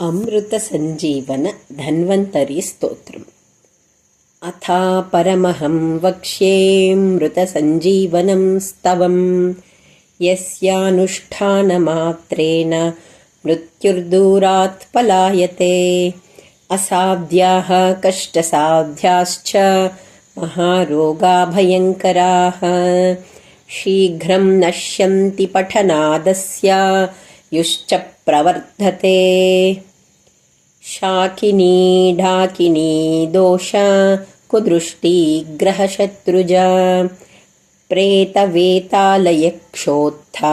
अमृतसञ्जीवन धन्वन्तरिस्तोत्रम् अथा परमहं वक्ष्येऽमृतसञ्जीवनं स्तवम्। यस्यानुष्ठानमात्रेण मृत्युर्दूरात् पलायते। असाध्याः कष्टसाध्याश्च महारोगा भयङ्कराः शीघ्रं नश्यन्ति पठनादस्य युश्च प्रवर्धते शाकिनी ढाकिनी दोष कुदृष्टि ग्रहशत्रुजा प्रेतवेतालयक्षोत्था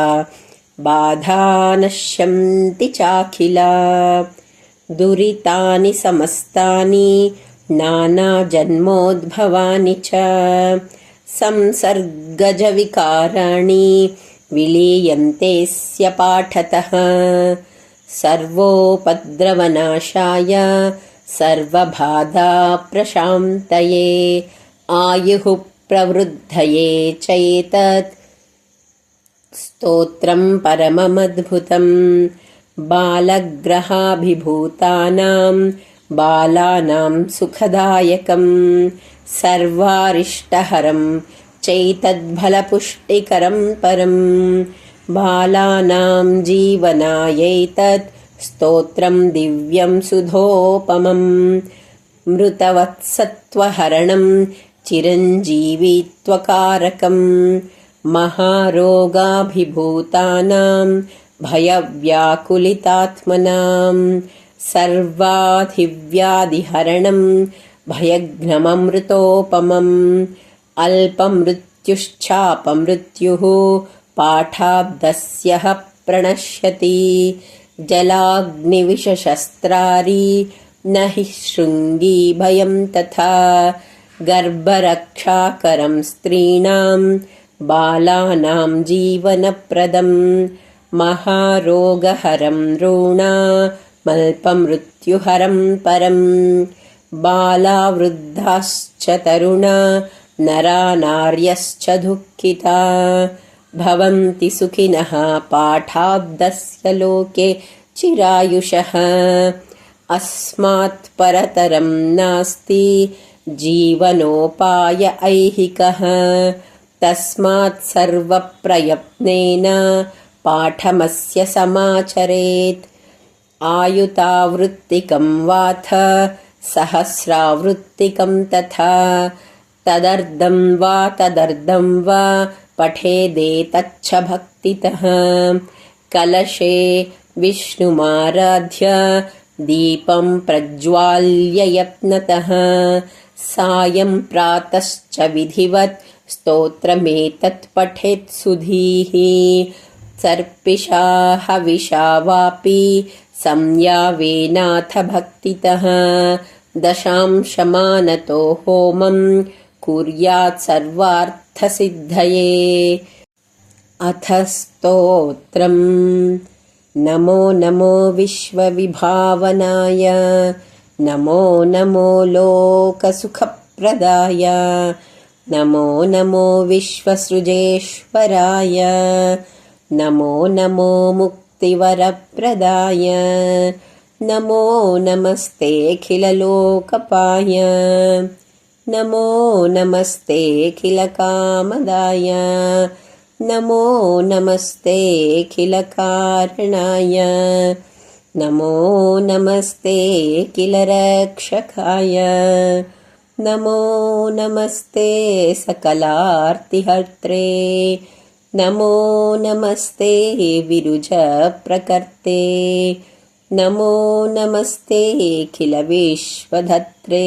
बाधा नश्यन्ति चाखिला दुरितानि समस्तानि नानाजन्मोद्भवानि च संसर्गजविकाराणि विलीयन्तेऽस्य पाठतः सर्वोपद्रवनाशाय सर्वबाधाप्रशान्तये आयुः प्रवृद्धये चैतत् स्तोत्रं परममद्भुतम् बालग्रहाभिभूतानां बालानां सुखदायकम् सर्वारिष्टहरं चैतद्फलपुष्टिकरं परम् बालानां जीवनायैतत् स्तोत्रं दिव्यं सुधोपमम् मृतवत्सत्त्वहरणं चिरञ्जीवित्वकारकम् महारोगाभिभूतानां भयव्याकुलितात्मनां सर्वाधिव्याधिहरणं भयघ्नममृतोपमम् अल्पमृत्युश्चापमृत्युः पाठाब्दस्यः प्रणश्यति। जलाग्निविषशस्त्रारी न हि शृङ्गी भयं तथा। गर्भरक्षाकरं स्त्रीणां बालानां जीवनप्रदम् महारोगहरं ऋणा मल्पमृत्युहरं परम् बालावृद्धाश्च तरुणा नरा नार्यश्च दुःखिता भवन्ति सुखिनः पाठाब्दस्य लोके चिरायुषः। अस्मात् परतरं नास्ति जीवनोपाय ऐहिकः। तस्मात् सर्वप्रयत्नेन पाठमस्य समाचरेत्। आयुतावृत्तिकं वाथ, सहस्रावृत्तिकं तथा। तदर्धं वा तदर्धं वा पठेदेतच्छ भक्तितः कलशे विष्णुमाराध्य दीपं प्रज्वाल्य यत्नतः। सायं प्रातश्च विधिवत् स्तोत्रमेतत् पठेत् सुधीः। सर्पिषा हविषा वापि संयावेनाथ भक्तितः। दशांशमानतो होमम् कुर्यात् सर्वार्थसिद्धये। अथ स्तोत्रम् नमो नमो विश्वविभावनाय। नमो नमो लोकसुखप्रदाय। नमो नमो विश्वसृजेश्वराय। नमो नमो मुक्तिवरप्रदाय। नमो नमस्तेऽखिललोकपाय नमो नमस्तेऽखिलकामदाय नमो नमस्तेऽखिलकारणाय नमो नमस्तेऽखिलरक्षकाय नमो नमस्ते सकलार्तिहर्त्रे नमो नमस्ते विरुजप्रकर्ते नमो नमस्तेऽखिलविश्वधत्रे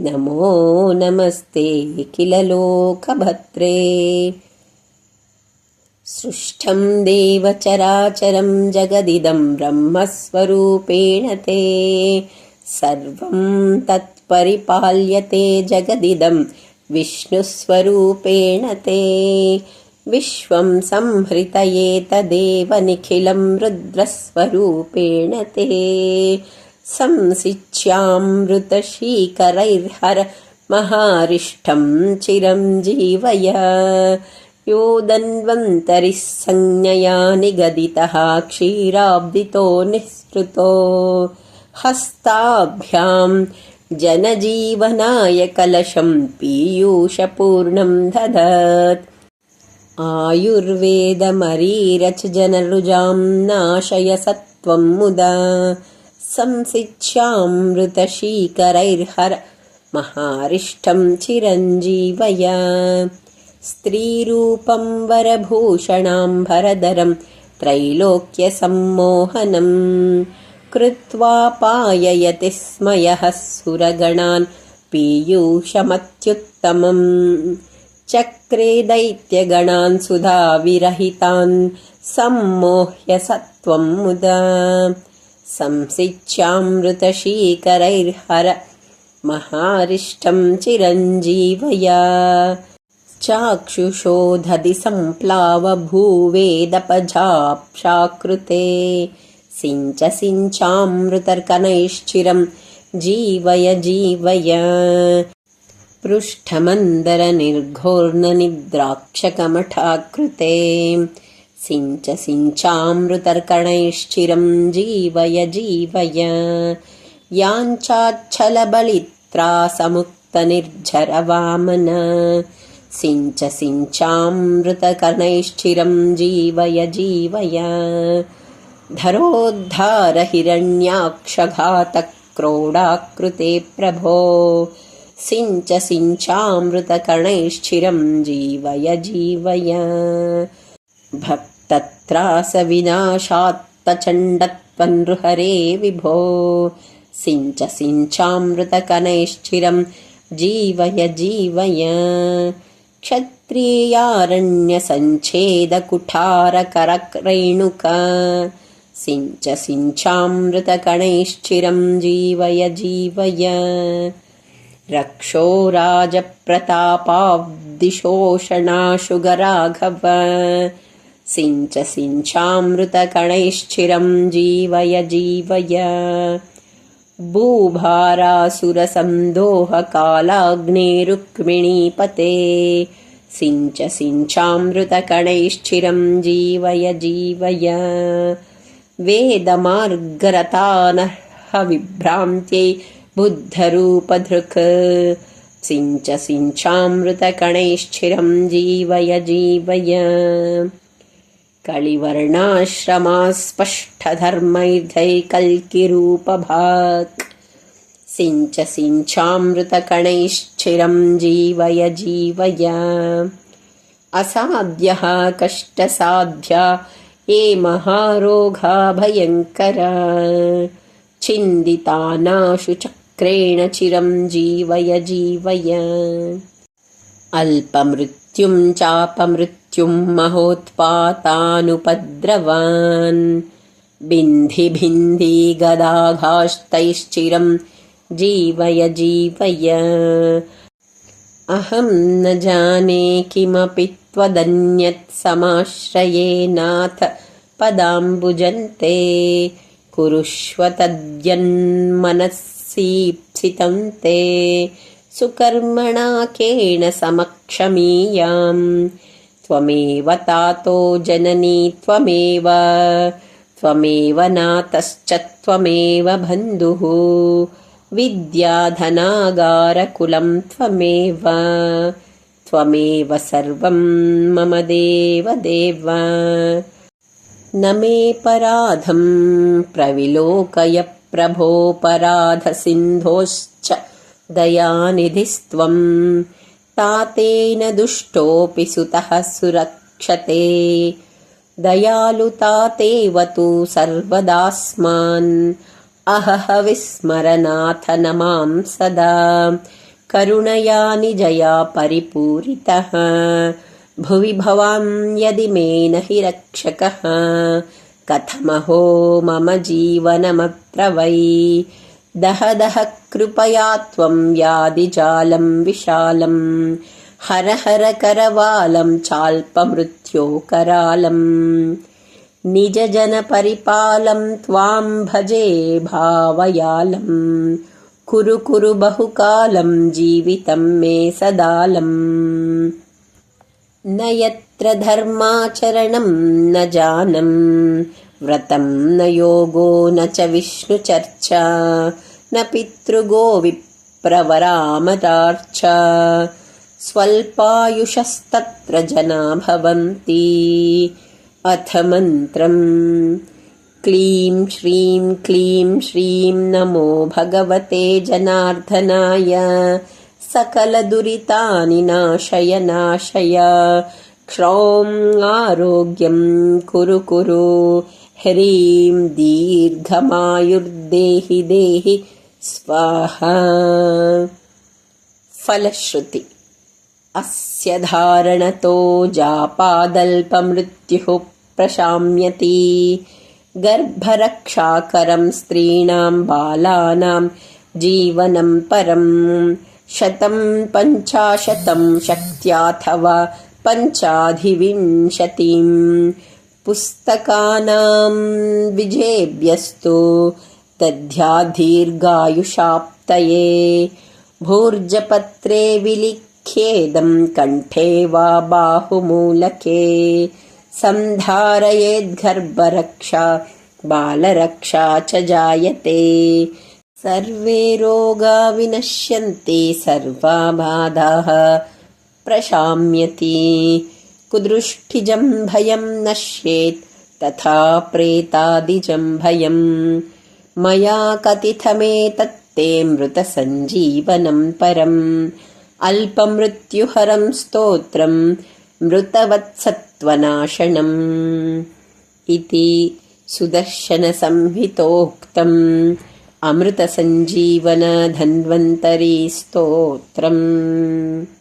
नमो नमस्ते किल लोकभत्रे सृष्ठं देवचराचरं जगदिदं ब्रह्मस्वरूपेण ते। सर्वं तत्परिपाल्यते जगदिदं विष्णुस्वरूपेण ते। विश्वं संहृतये तदेव निखिलं रुद्रस्वरूपेण ते संसिच्यामृतशीकरैर्हर महारिष्ठं चिरं जीवय योदन्वन्तरिः संज्ञया निगदितः क्षीराब्दितो निःसृतो। हस्ताभ्याम् जनजीवनाय कलशम् पीयूषपूर्णम् दधत् आयुर्वेदमरीरच जनरुजाम् नाशय सत्त्वम् मुदा संसिच्यामृतशीकरैर्हर महारिष्ठम् चिरञ्जीवय। स्त्रीरूपं वरभूषणाम्भरधरं त्रैलोक्यसम्मोहनम् कृत्वा पाययति स्म यः सुरगणान् पीयूषमत्युत्तमम्। चक्रे दैत्यगणान् सुधाविरहितान् सम्मोह्य सत्त्वं मुदा संसिच्यामृतशीकरैर्हर महारिष्टं चिरञ्जीवया चाक्षुषोधदि सम्प्लावभूवेदपजाप्शाकृते सिञ्च सिञ्चामृतर्कनैश्चिरं जीवय जीवय। पृष्ठमन्दरनिर्घोर्णनिद्राक्षकमठाकृते सिञ्च सिञ्चामृतर्कणैश्चिरं जीवय जीवय। याञ्चाच्छलबलित्रासमुक्तनिर्झरवामन सिञ्च सिञ्चामृतकर्णैश्चिरं जीवय जीवय। धरोद्धारहिरण्याक्षघातक्रोडाकृते प्रभो सिञ्च सिञ्चामृतकर्णैश्चिरं जीवय। जीवय भक्तत्रासविनाशात्तचण्डत्वनृहरे विभो। सिञ्च सिञ्चामृतकनैश्चिरं जीवय जीवय। क्षत्रियारण्यसञ्छेदकुठारकरक्रेणुक। सिञ्च सिञ्चामृतकणैश्चिरं जीवय जीवय। रक्षो राजप्रतापाब्दिशोषणाशुगराघव सिञ्च सिञ्चामृतकणैश्चिरं जीवय जीवय। भूभारासुरसन्दोहकालाग्नेरुक्मिणीपते सिञ्च सिञ्चामृतकणैश्चिरं जीवय जीवय। वेदमार्गरतानः बुद्धरूपधृक्। सिञ्च सिञ्चामृतकणैश्चिरं जीवय जीवय कलिवर्णाश्रमास्पष्टधर्मैर्धैकल्किरूपभाक् सिञ्च सिञ्चामृतकणैश्चिरं जीवय जीवय। असाध्यः कष्टसाध्या ये महारोगा भयङ्करा। छिन्दितानाशु चक्रेण चिरं जीवय जीवय। अल्पमृत्युं चापमृत्युं महोत्पातानुपद्रवान् बिन्धि गदाघास्तैश्चिरं जीवय जीवय। अहं न जाने किमपि त्वदन्यत् समाश्रयेनाथ पदाम्बुजन्ते। कुरुष्व तद्यन्मनःसीप्सितं ते। सुकर्मणा केण समक्षमीयाम् त्वमेव तातो जननी त्वमेव त्वमेव नातश्च त्वमेव बन्धुः। विद्याधनागारकुलं त्वमेव त्वमेव सर्वं मम देव देव न मे पराधं प्रविलोकय प्रभोपराधसिन्धोश्च दयानिधिस्त्वम् तातेन दुष्टोऽपि सुतः सुरक्षते। दयालुतातेव तु सर्वदास्मान्। अहह विस्मरनाथ न मां सदा। करुणया निजया परिपूरितः। भुवि भवां यदि मे न हि रक्षकः। कथमहो मम जीवनमत्र वै దహ దహ కృపయా త్వం యాది జాలం విశాలం. హర హర కరవాలం చాల్పమృత్యోకరాలం నిజ జన పరిపాలం త్వాం భజే భావయాలం. కురు కురు బహుకాలం జీవితం మే సదాలం. నయత్ర ధర్మాచరణం న జానం. व्रतं न योगो न च विष्णुचर्चा न पितृगो विप्रवरामरार्चा स्वल्पायुषस्तत्र जना भवन्ति। अथ मन्त्रम्। क्लीं श्रीं क्लीं श्रीं नमो भगवते जनार्दनाय। सकलदुरितानि नाशय नाशय। क्षौम् आरोग्यं कुरु कुरु ह्रीं दीर्घमायुर्देहि देहि स्वाहा। फलश्रुति। अस्य धारणतो जापादल्पमृत्युः प्रशाम्यति। गर्भरक्षाकरं स्त्रीणां बालानां जीवनं परम् शतं पञ्चाशतं शक्त्याथवा पञ्चाधिविंशतिम् पुस्तकानां विजेभ्यस्तु दीर्घायुषाप्तये भूर्जपत्रे विलिख्येदं कण्ठे वा बाहुमूलके। सन्धारयेद्गर्भरक्षा बालरक्षा च जायते। सर्वे रोगा विनश्यन्ति सर्वा बाधाः प्रशाम्यति। कुदृष्टिजं भयं नश्येत् तथा प्रेतादिजं भयम्। मया कथितमेतत्ते मृतसञ्जीवनं परम्। अल्पमृत्युहरं स्तोत्रम् मृतवत्सत्त्वनाशनम् इति सुदर्शनसंहितोक्तम्। अमृतसञ्जीवनधन्वन्तरी स्तोत्रम्